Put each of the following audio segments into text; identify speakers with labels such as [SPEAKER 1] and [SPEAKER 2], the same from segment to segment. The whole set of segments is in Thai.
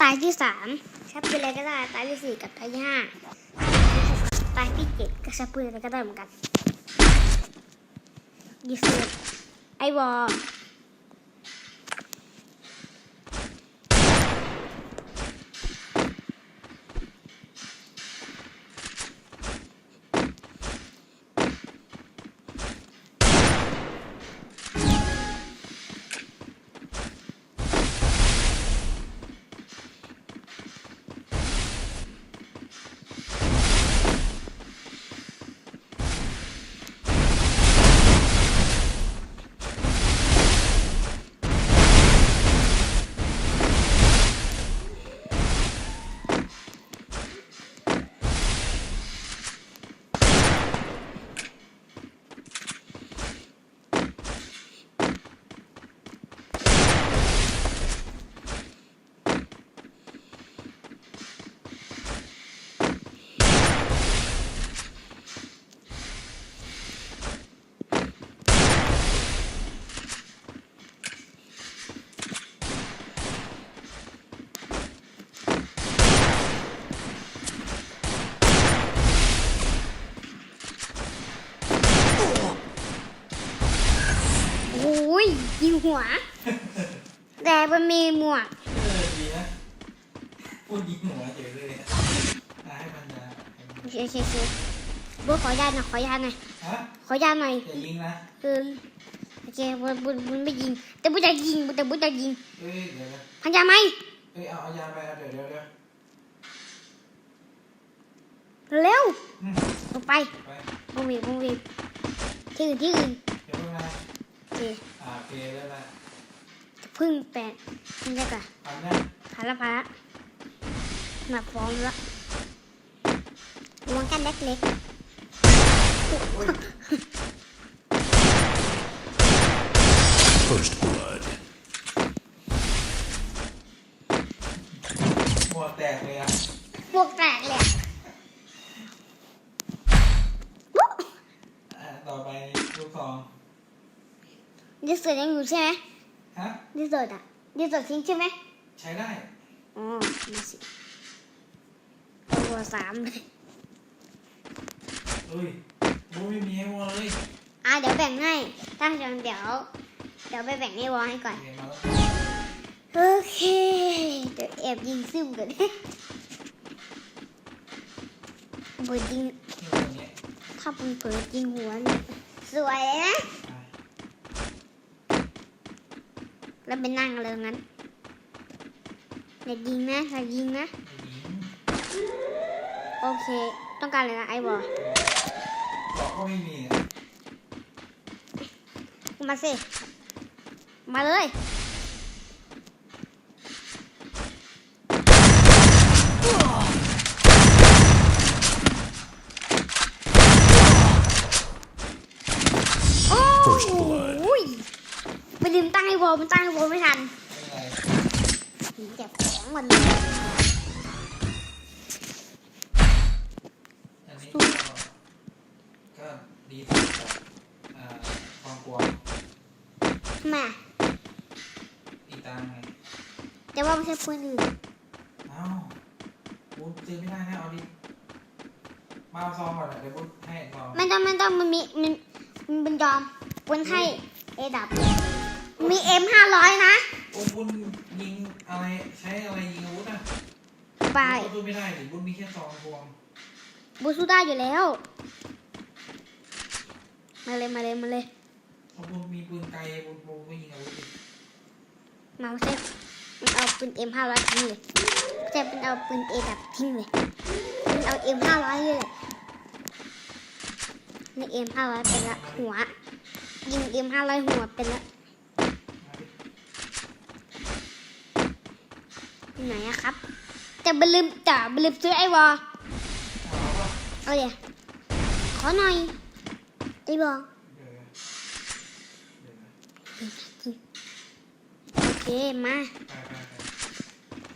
[SPEAKER 1] ตายที่สามใช้ปืนอะไรก็ได้ตายที่สี่กับตายที่ห้าตายที่เจ็ดก็ใช้ปืนอะไรก็ได้เหมือนกันดีสุดไอวอล โอ้ ยยิงหัว แต่มันมีหมวก
[SPEAKER 2] เออดีนะพูดยิงหัวเฉยเลยอะอะให้มันจะให้มัน
[SPEAKER 1] โอเคโอเคโอเคบุญขออนุญาตหน่อยขออนุญาตหน่อย
[SPEAKER 2] ฮะ
[SPEAKER 1] ขออนุญาตหน่อย
[SPEAKER 2] อย่ายิงนะ
[SPEAKER 1] คือโอเคบุญบุญบุญไม่ยิง แต่บุญจะยิงแต่บุญจะยิง
[SPEAKER 2] เอ้ยเดี๋ยวนะ
[SPEAKER 1] พันยาไหม
[SPEAKER 2] เอ้ยเอาเอายาไปเอาเดี๋ยวเดี๋ยวเดี๋ยว
[SPEAKER 1] เร็ว
[SPEAKER 2] อืม
[SPEAKER 1] ลงไป
[SPEAKER 2] ไป
[SPEAKER 1] บุญวีบุญวีที่อื่นที่อื่น
[SPEAKER 2] เดี๋ยวเพิ่งมา
[SPEAKER 1] โอ เค
[SPEAKER 2] อ่าโอเคแล้วละ
[SPEAKER 1] พึ่งแปดนี่ได้ก่ะ
[SPEAKER 2] ทำนะ
[SPEAKER 1] พาละพาละหนักฟ้องละระวังกันเล็ก
[SPEAKER 2] โอ้ย
[SPEAKER 3] First blood.
[SPEAKER 2] หัวแตกเลยอะ
[SPEAKER 1] ๆพวกแตกเลยอะวู้
[SPEAKER 2] อะต่อไปลูกสอง
[SPEAKER 1] ดิสเซอร์ยังอยู่ใช่ไหม
[SPEAKER 2] ฮะ
[SPEAKER 1] ดิสเซอร์อะดิสเซอร์ทิ้งใช่ไหม
[SPEAKER 2] ใช้ได้
[SPEAKER 1] อ๋อมาสิตัวสามเลย
[SPEAKER 2] เอ้ยโอ้ยไม่มีให้วัวเลย
[SPEAKER 1] อะเดี๋ยวแบ่งให้ตั้งใจเดี๋ยว เดี๋ยวไปแบ่งให้วอลให้ก่อน
[SPEAKER 2] โอเคมาแล้ว
[SPEAKER 1] โอเค เดี๋ยวแอบยิงซึมก่อนเปิดยิง
[SPEAKER 2] ที่ตรงนี้
[SPEAKER 1] ถ้าเป็นเปิดยิงหัวเนี่ยสวยเลยนะ
[SPEAKER 2] อะ
[SPEAKER 1] แล้วไปนั่งเลยงั้นอย่ายิงนะอย่ายิงนะ
[SPEAKER 2] ไม่ยิง
[SPEAKER 1] โอเค ต้องการอะไรนะไอ้บอ
[SPEAKER 2] บอกก็ไม่มีอะ
[SPEAKER 1] มาสิ มาเลย โอ้
[SPEAKER 3] First blood
[SPEAKER 1] ยไป ลืมตั้งไอ้บอมันตั้งไอ้บอไม่ทัน
[SPEAKER 2] ไม่เป็นไร
[SPEAKER 1] เก็บของมันเลย
[SPEAKER 2] อันนี้ก็ก็ดีสุดกับอ่าความกลัว
[SPEAKER 1] ทำไมอะ
[SPEAKER 2] อีตามไง
[SPEAKER 1] แต่ว่าไม่ใช่ปืนอื่น
[SPEAKER 2] เอ้าบุญซื้อไม่ได้นะเอาดิมาเอาซองก่อนอะเดี๋ยวบุญให้ซอง
[SPEAKER 1] ไม่ต้องไม่ต้องมันมีมันมันเป็นยอมปืนให้เอดับ มีเอ็มห้าร้อยนะ
[SPEAKER 2] โอ้บุญยิงอะไรใช้อะไรยิงอาวุธอะ
[SPEAKER 1] ไป
[SPEAKER 2] บุญสู้ไม่ได้ดิบุญมีแค่ซองพวง
[SPEAKER 1] บูสู้ได้อยู่แล้ว มาเลยมาเลยมาเลย
[SPEAKER 2] เพราะบุญมีปืนไกลบุญบุญก็ยิงอาวุธดิ
[SPEAKER 1] มาเซฟมันเอาปืนเอ็มห้าร้อยทิ้งเลยเซฟมันเอาปืนเอดับทิ้งเลยมันเอาเอ็มห้าร้อยเลยแหละในเอ็มห้าร้อยเป็นละหัว ยิงเอ็มห้าร้อยหัวเป็นละ
[SPEAKER 2] มาดิ
[SPEAKER 1] ไหนอะครับ แต่บลืมแต่บลืมซื้อไอวอล
[SPEAKER 2] เอาวะ
[SPEAKER 1] เอาเลยขอหน่อยไอวอล
[SPEAKER 2] เดี๋ยวนะเดี๋ยวนะ
[SPEAKER 1] โอเคมา
[SPEAKER 2] ไปไปไป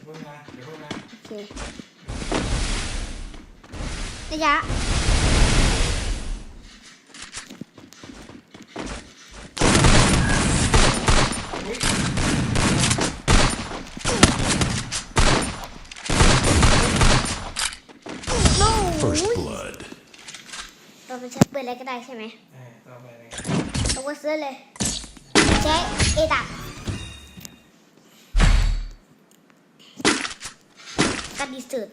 [SPEAKER 2] เพิ่งมาเดี๋ยวเพิ่งมา
[SPEAKER 1] โอเคระยะ
[SPEAKER 2] อุ้ย
[SPEAKER 1] เรา ไปใช้ปืนอะไรก็ได้ใช่ไหม
[SPEAKER 2] เออต่อไปเลย
[SPEAKER 1] เราก็ซื้อเลยใช้เอดับกระดิสืด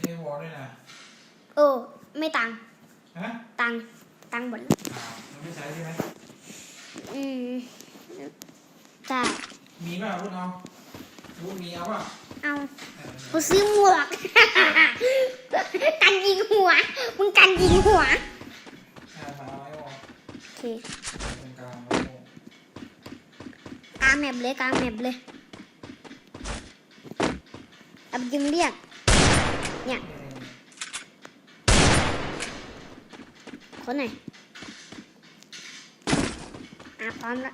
[SPEAKER 2] เอ้วอลด้วยนะ
[SPEAKER 1] โอ้ไม่ตังค์
[SPEAKER 2] ฮะ
[SPEAKER 1] ตังค์ตังค์หมดแล้ว
[SPEAKER 2] อ้าวมันไม่ใช้ใช่ไหม
[SPEAKER 1] อืมใช่
[SPEAKER 2] มีป่ะพูดเอาพูดมีเอาป่ะ
[SPEAKER 1] เอา
[SPEAKER 2] เออ
[SPEAKER 1] กูซื้อหมวก กันยิงหัวมึงกันยิงหัว
[SPEAKER 2] อ่ามาไว้วอล
[SPEAKER 1] โอ เค
[SPEAKER 2] ตรงกลางไว้วอล
[SPEAKER 1] กลางแมปเลยกลางแมปเลยเอาไปยิงเรียกเนี่ย
[SPEAKER 2] เออ
[SPEAKER 1] คนไหนอะพร้อมละ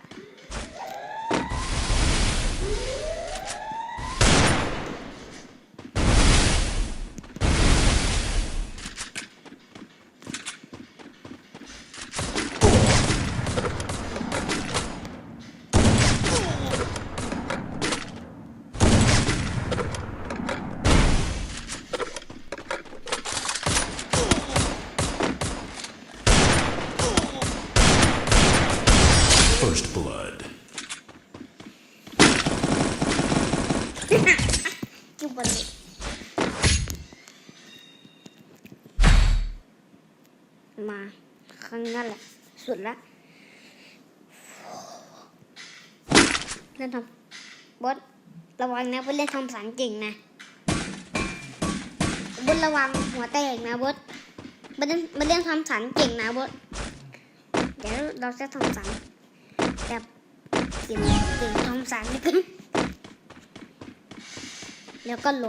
[SPEAKER 1] จุบเลยมาครั้งนั้นแหละสุดละเล่นทำบอสระวังนะบอสเล่นทำสันเก่งนะบอสระวังหัวแตกนะบอสบอสเล่นบอสเล่นทำสันเก่งนะบอสเดี๋ยวเราจะทำสันแบบเก่งเก่งทำสันนี่ก็ แล้วก็โล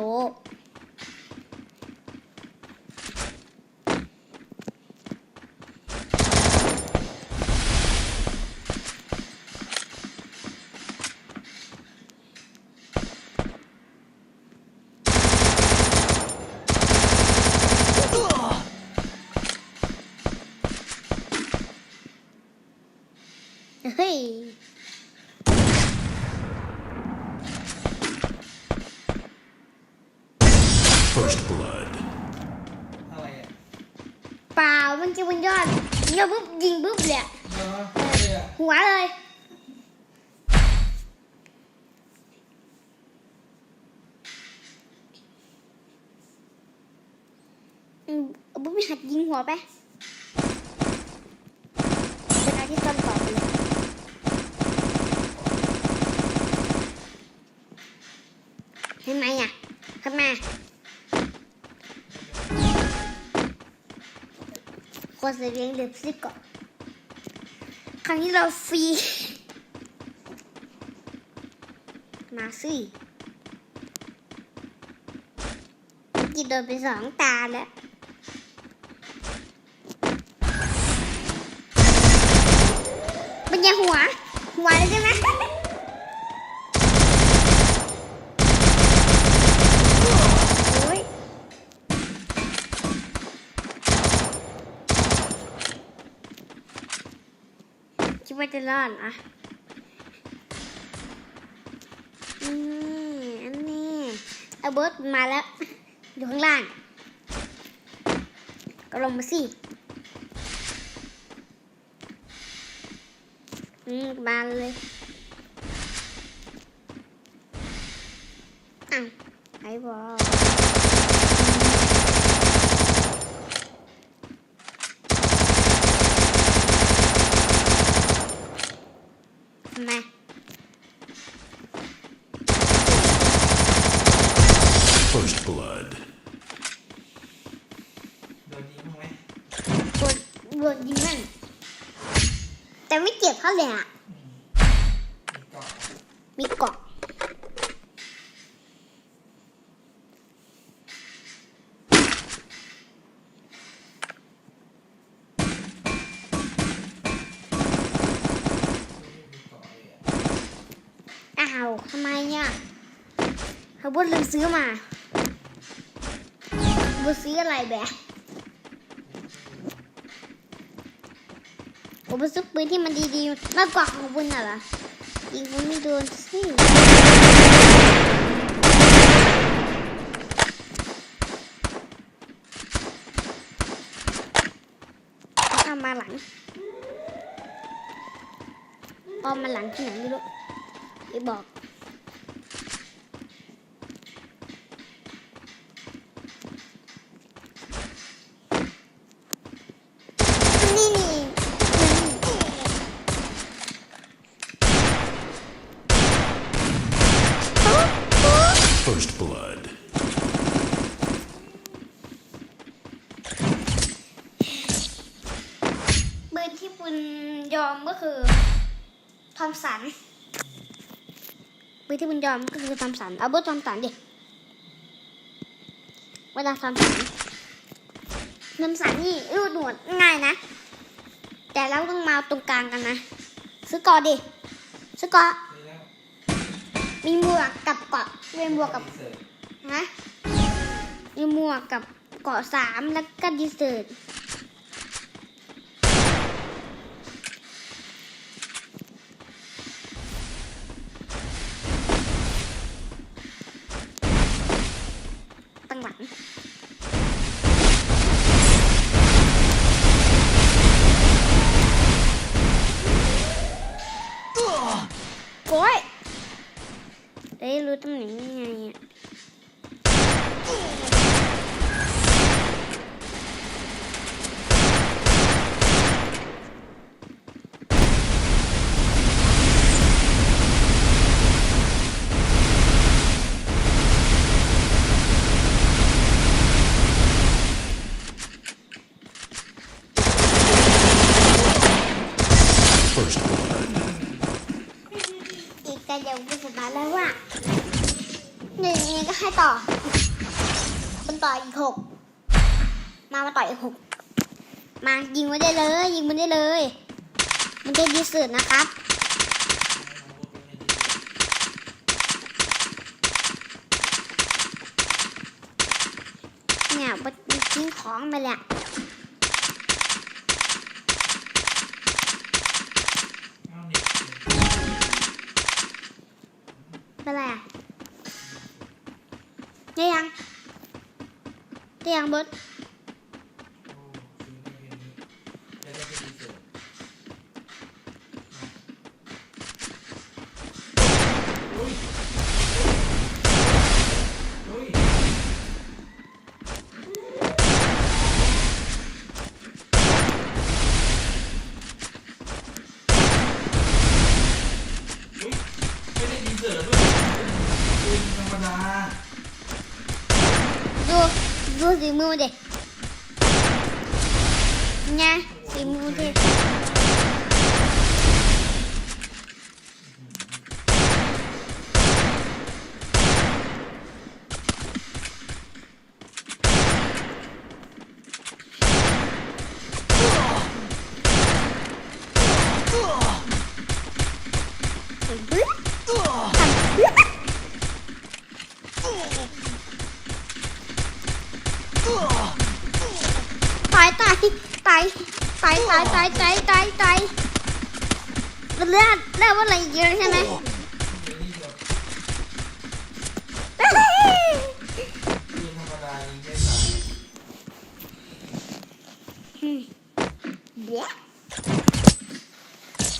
[SPEAKER 1] เฮ้ย
[SPEAKER 3] First blood.
[SPEAKER 2] อะไรอะ
[SPEAKER 1] เปล่ามันจะบนยอดยิงปุ๊บยิงปุ๊บเลยหัวเลยปุ๊บไปหัดยิงหัวไป ดเสียงเล็บซิกก่อน ครั้งนี้เราฟรี มาสิกินโดนไปสองตาแล้ว เป็นยังหัว หัวเลยใช่ไหมโอ้ยคิ ดว่าจะรอดเหรอะนี่อันนี้เอาเบิร์ดมาแล้ว อยู่ข้างล่าง ก็ลงมาสิอืมมาเลยอ้าวไอ้บอทำไม
[SPEAKER 3] First blood.
[SPEAKER 2] โดนยิงบ้างไหม
[SPEAKER 1] บ นบนยิงนั่นแต่ไม่เจ็บเท่าไหร่อะ
[SPEAKER 2] มีเกาะาะมีเกาะเลยอะ
[SPEAKER 1] อ้าวทำไมเนี่ยเขาบุญลืมซื้อมาบุญซื้ออะไรแบบ ผมไปซื้อปืนที่มันดีๆมากกว่าของคุณน่ะล่ะยิงผมไม่โดนสิมมาหลังออมมาหลังที่ไหนไม่รู้ไปบอก นี่นี่
[SPEAKER 3] First blood.
[SPEAKER 1] ปืนที่ปุณยอมก็คือทอมสัน ปืนที่ปุณยอมก็คือทอมสัน เอาเบอร์ทอมสันดิเวลาทอมสันทอมสันนี่รูดหนวดง่ายนะ แต่เราต้องมาตรงกลางกันนะ ซื้อกอดิ ซื้อกอ มีหมวกกับเกาะมีหมวกกับฮะมีหมวกกับเกาะสามแล้วก็ดีเซอร์ตตั้งหลังโอ้ยเอ้ยรู้ตำแหน่งยังไงอะ
[SPEAKER 3] First blood.
[SPEAKER 1] อีกแต่เดี๋ยวกูจะมาแล้วว่าหนึ่งนี้ก็ให้ต่อมันต่ออีกหกมามาต่ออีกหกมายิงมันได้เลย ยิงมันได้เลย มันจะดีสุดนะครับเนี่ยมันทิ้งของไปแหละ
[SPEAKER 2] เอาเน็ต
[SPEAKER 1] เป็นไรอะได้ยังได้ยังบด 無で ตายตายตายตายตายมันเลือดเลือดว่าอะไรเยอะใช่ไหม
[SPEAKER 2] เดี๋ยว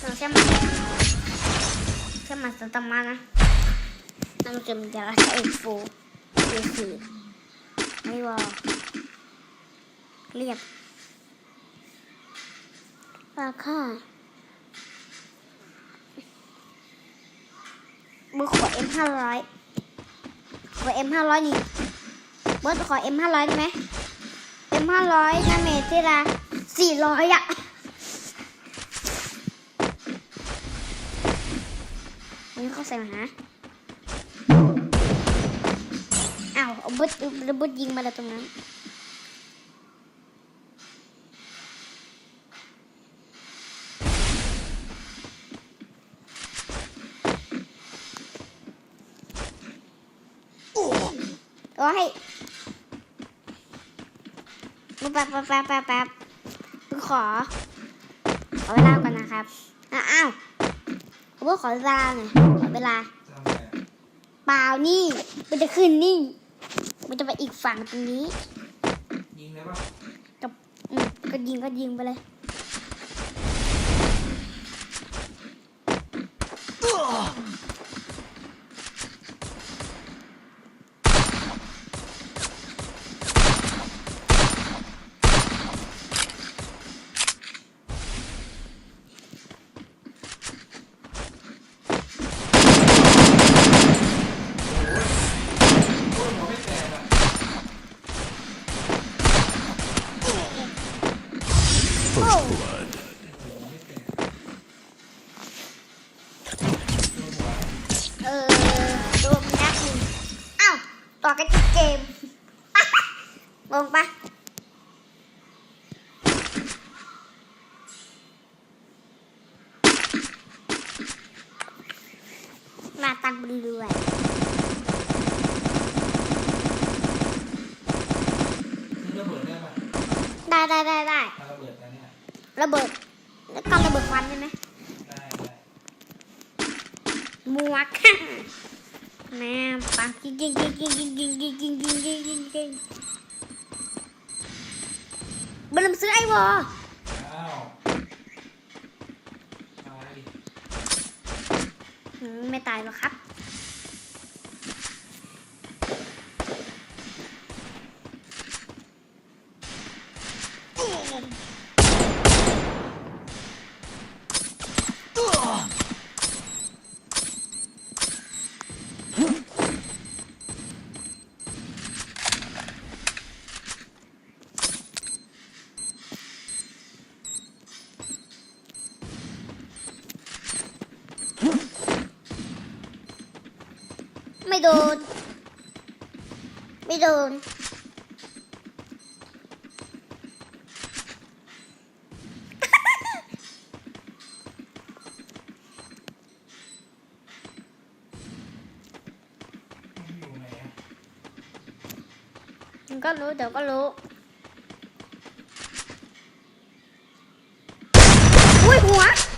[SPEAKER 2] เราจะมา
[SPEAKER 1] จะมาสตามานะเราจะมาจะใช้โฟเอซีไม่ว่าเรียบาค่ามือขอเอ็มห้าร้อยขอเอ็มห้าร้อยนี่บอสขอเอ็มห้าร้อยได้ไหมเอ็มห้าร้อยนาเมทที่ละสี่ร้อยอะนนี้เขาใส่มาหาอ้าวเอาบุดเอาบุดยิงมาแล้วตรงนั้น โอ้ยมาแป๊บแป๊บแป๊บแป๊บแป๊บขอ ขอเวลาก่อนนะครับ อ้าวอ้าวผมว่าขอเวลาหน่อยขอเวลา
[SPEAKER 2] จะทำไงอะ
[SPEAKER 1] เปล่านี่มันจะขึ้นนี่ มันจะไปอีกฝั่งตรงนี้
[SPEAKER 2] ยิงได้ปะ
[SPEAKER 1] กับอืมก็ยิงก็ยิงไปเลย
[SPEAKER 2] go! มว
[SPEAKER 1] ก
[SPEAKER 2] แม่
[SPEAKER 1] ปังยิงยิงยิงยิงยิงยิงยิงยิงยิงยิงยิงยิงบลืมซื้อไอ้วอ
[SPEAKER 2] อ้าวมาดิ
[SPEAKER 1] อืมไม่ตายหรอกครับ ไม่โดน ไม่โดน có lũ
[SPEAKER 2] đều có lũ. Ui quá